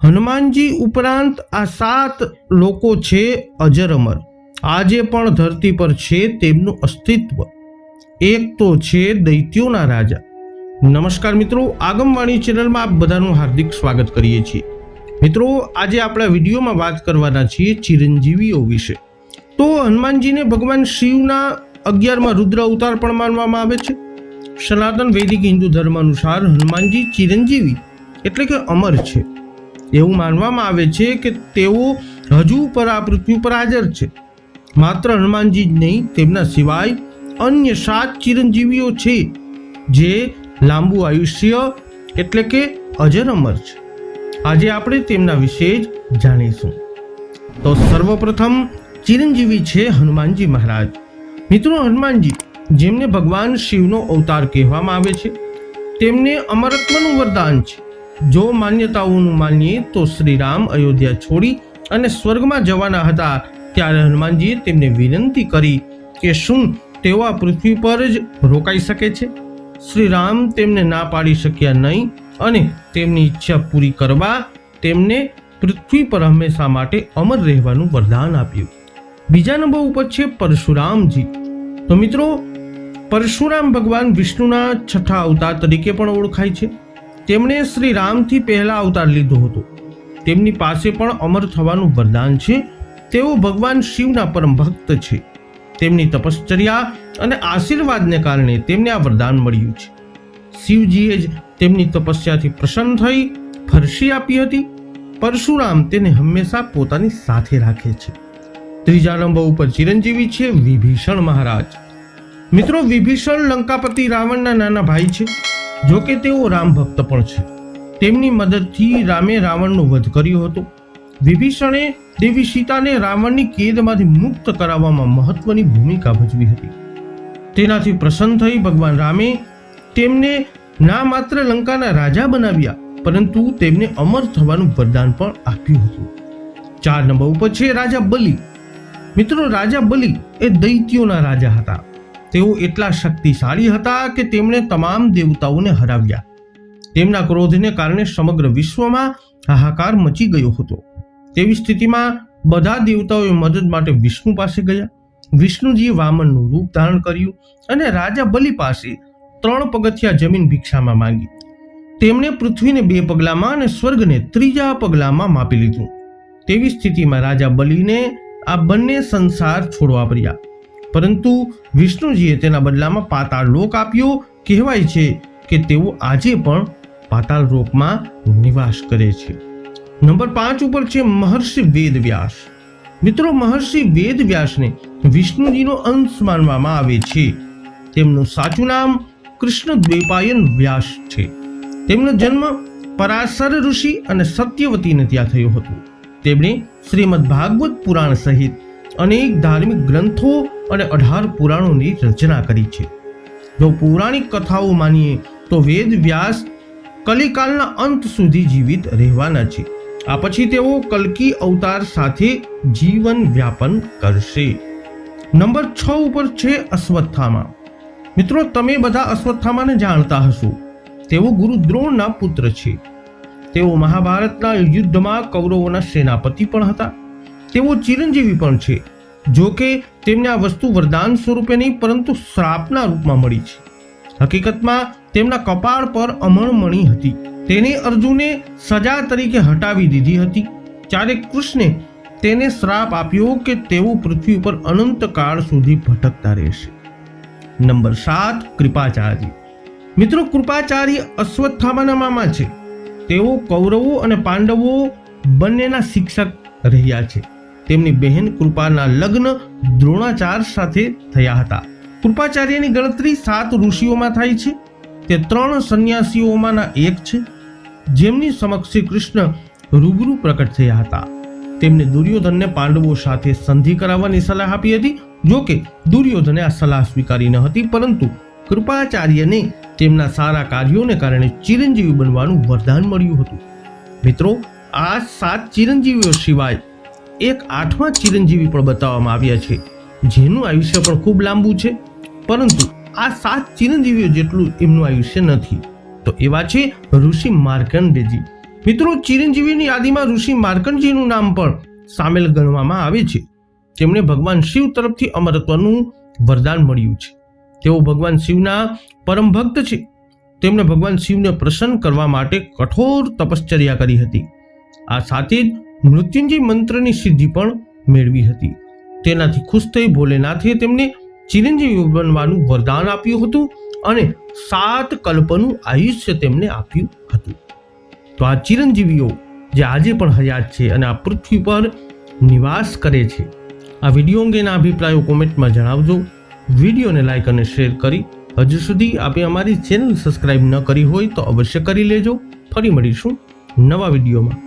હનુમાનજી ઉપરાંત આ સાત લોકો છે અજર અમર. આજે પણ ધરતી પર છે તેમનું અસ્તિત્વ. એક તો છે દૈત્યોના રાજા. નમસ્કાર મિત્રો, આગમવાણી ચેનલમાં આપ બધાનું હાર્દિક સ્વાગત કરીએ છીએ. મિત્રો, આજે આપણા વિડીયોમાં વાત કરવાના છીએ ચિરંજીવીઓ વિશે. તો હનુમાનજીને ભગવાન શિવના અગિયારમાં રુદ્ર અવતાર પણ માનવામાં આવે છે. સનાતન વૈદિક હિન્દુ ધર્મ અનુસાર હનુમાનજી ચિરંજીવી, એટલે કે અમર છે. એવું માનવામાં આવે છે કે તેઓ હજુ પર આ પૃથ્વી પર હાજર છે. માત્ર હનુમાનજી જ નહીં, તેમના સિવાય અન્ય સાત ચિરંજીવીઓ છે જે લાંબુ આયુષ્ય એટલે કે અજર અમર છે. આજે આપણે તેમના વિશે જ જાણીશું. તો સર્વપ્રથમ ચિરંજીવી છે હનુમાનજી મહારાજ. મિત્રો, હનુમાનજી, જેમને ભગવાન શિવનો અવતાર કહેવામાં આવે છે, તેમને અમરત્વનું વરદાન છે. જો માન્યતાઓનું માનીએ તો શ્રીરામ અયોધ્યા છોડી અને સ્વર્ગમાં જવાના હતા, ત્યારે હનુમાનજીએ તેમને વિનંતી કરી કે શું તેઓ આ પૃથ્વી પર જ રોકાઈ શકે છે? શ્રીરામ તેમને ના પાડી શક્યા નહીં અને તેમની ઈચ્છા પૂરી કરવા તેમને પૃથ્વી પર હંમેશા માટે અમર રહેવાનું વરદાન આપ્યું. બીજા નંબર ઉપર છે પરશુરામજી. તો મિત્રો, પરશુરામ ભગવાન વિષ્ણુના છઠ્ઠા અવતાર તરીકે પણ ઓળખાય છે. તેમણે શ્રી રામથી પહેલા અવતાર લીધો હતો. તેમની પાસે પણ અમર થવાનું વરદાન છે. તેઓ ભગવાન શિવના પરમ ભક્ત છે. તેમની તપશ્ચર્યા અને આશીર્વાદને કારણે તેમને આ વરદાન મળ્યું છે. શિવજીએ જ તેમની તપસ્યાથી પ્રસન્ન થઈ ફરશી આપી હતી. પરશુરામ તેને હંમેશા પોતાની સાથે રાખે છે. ત્રીજા નંબર ઉપર ચિરંજીવી છે વિભીષણ મહારાજ. મિત્રો, વિભીષણ લંકાપતિ રાવણના નાના ભાઈ છે. જો કે તેઓ રામ ભક્ત પણ છે. તેમની મદદથી રામે રાવણનો વધ કર્યો હતો. વિભીષણે દેવી સીતાને રાવણની કેદમાંથી મુક્ત કરાવવામાં મહત્વની ભૂમિકા ભજવી હતી. તેનાથી પ્રસન્ન થઈ ભગવાન રામે તેમને ના માત્ર લંકાના રાજા બનાવ્યા, પરંતુ તેમને અમર થવાનું વરદાન પણ આપ્યું હતું. ચાર નંબર ઉપર છે રાજા બલિ. મિત્રો, રાજા બલિ એ દૈત્યોના રાજા હતા. તેઓ એટલા શક્તિશાળી હતા કે તેમણે તમામ દેવતાઓને હરાવ્યા. તેમના ક્રોધને કારણે સમગ્ર વિશ્વમાં હાહાકાર મચી ગયો હતો. તેવી સ્થિતિમાં બધા દેવતાઓએ મદદ માટે વિષ્ણુ પાસે ગયા. વિષ્ણુજીએ વામનનું રૂપ ધારણ કર્યું અને રાજા બલિ પાસે ત્રણ પગથિયા જમીન ભિક્ષામાં માંગી. તેમણે પૃથ્વીને બે પગલામાં અને સ્વર્ગને ત્રીજા પગલામાં માપી લીધું. તેવી સ્થિતિમાં રાજા બલિને આ બંને સંસાર છોડવા પડ્યા. પરંતુ વિષ્ણુજીએ તેના બદલામાં પાતાળ લોક આપ્યો. કહેવાય છે કે તેઓ આજે પણ પાતાળ લોકમાં નિવાસ કરે છે. નંબર પાંચ ઉપર છે મહર્ષિ વેદવ્યાસ મિત્રો, મહર્ષિ વેદવ્યાસને વિષ્ણુજીનો અંશ માનવામાં આવે છે. તેમનું સાચું નામ કૃષ્ણ દ્વૈપાયન વ્યાસ છે. તેમનો જન્મ પરાશર ઋષિ અને સત્યવતીને ત્યાં થયો હતો. તેમણે શ્રીમદ ભાગવત પુરાણ સહિત અનેક ધાર્મિક ગ્રંથો અને અઢાર પુરાણોની રચના કરી છે. જો પૌરાણિક કથાઓ માનીએ, તો વેદ, વ્યાસ, કલિકાલના અંત સુધી જીવિત રહેવાના છે. આ પછી તેઓ કલ્કી અવતાર સાથે જીવન વ્યાપન કરશે. નંબર છ ઉપર છે અશ્વત્થામા. મિત્રો, તમે બધા અશ્વત્થામાને જાણતા હશો. તેઓ ગુરુ દ્રોણના પુત્ર છે. તેઓ મહાભારતના યુદ્ધમાં કૌરવોના સેનાપતિ પણ હતા. તેઓ ચિરંજીવી પણ છે. જો કે, તેમને આ વસ્તુ વરદાન સ્વરૂપે નહીં, પરંતુ શ્રાપના રૂપમાં મળી છે. હકીકતમાં, તેમના કપાળ પર અમણમણી હતી. તેને અર્જુને સજા તરીકે હટાવી દીધી હતી. ત્યારે કૃષ્ણે તેને શ્રાપ આપ્યો કે તેઓ પૃથ્વી ઉપર અનંત કાળ સુધી ભટકતા રહેશે. નંબર સાત, કૃપાચાર્ય. મિત્રો, કૃપાચાર્ય અશ્વત્થામાના મામા છે. તેઓ કૌરવો અને પાંડવો બંનેના શિક્ષક રહ્યા છે. તેમની બહેન કૃપાના લગ્ન દ્રોણાચાર્ય સાથે થયા હતા. કૃપાચાર્યની ગણતરી સાત ઋષિઓમાં થાય છે. તે ત્રણ સંન્યાસીઓમાંના એક છે. જેમની સમક્ષ શ્રી કૃષ્ણ રૂબરૂ પ્રકટ થયા હતા. તેમને દુર્યોધનને પાંડવો સાથે સંધિ કરાવવાની સલાહ આપી હતી. જો કે દુર્યોધને આ સલાહ સ્વીકારી ન હતી, પરંતુ કૃપાચાર્યને તેમના સારા કાર્યોને કારણે ચિરંજીવી બનવાનું વરદાન મળ્યું હતું. મિત્રો, આ સાત ચિરંજીવીઓ સિવાય એક આઠમા ચિરંજીવી પણ બતાવવામાં આવ્યા છે. જેનું આયુષ્ય પણ ખૂબ લાંબુ છે, પરંતુ આ સાત ચિરંજીવીઓ જેટલું એમનું આયુષ્ય નથી. તો એવા છે ઋષિ માર્કંડેજી મિત્રો, ચિરંજીવીની યાદીમાં ઋષિ માર્કંડજીનું નામ પણ સામેલ ગણવામાં આવે છે. તેમણે ભગવાન શિવ તરફથી અમરત્વનું વરદાન મળ્યું છે. તેઓ ભગવાન શિવના પરમ ભક્ત છે. તેમણે ભગવાન શિવને પ્રસન્ન કરવા માટે કઠોર તપશ્ચર્યા કરી હતી. આ સાથે જ મૃત્યુંજય મંત્રની સિદ્ધિ પણ મેળવી હતી. તેનાથી ખુશ થઈ ભોલેનાથે તેમને ચિરંજીવી બનવાનું વરદાન આપ્યું હતું અને સાત કલ્પનું આયુષ્ય તેમને આપ્યું હતું. તો આ ચિરંજીવીઓ જે આજે પણ હયાત છે અને આ પૃથ્વી પર નિવાસ કરે છે, આ વીડિયો અંગેના અભિપ્રાયો કોમેન્ટમાં જણાવજો. વિડીયોને લાઈક અને શેર કરી હજુ સુધી આપે અમારી ચેનલ સબસ્ક્રાઇબ ન કરી હોય તો અવશ્ય કરી લેજો. ફરી મળીશું નવા વિડીયોમાં.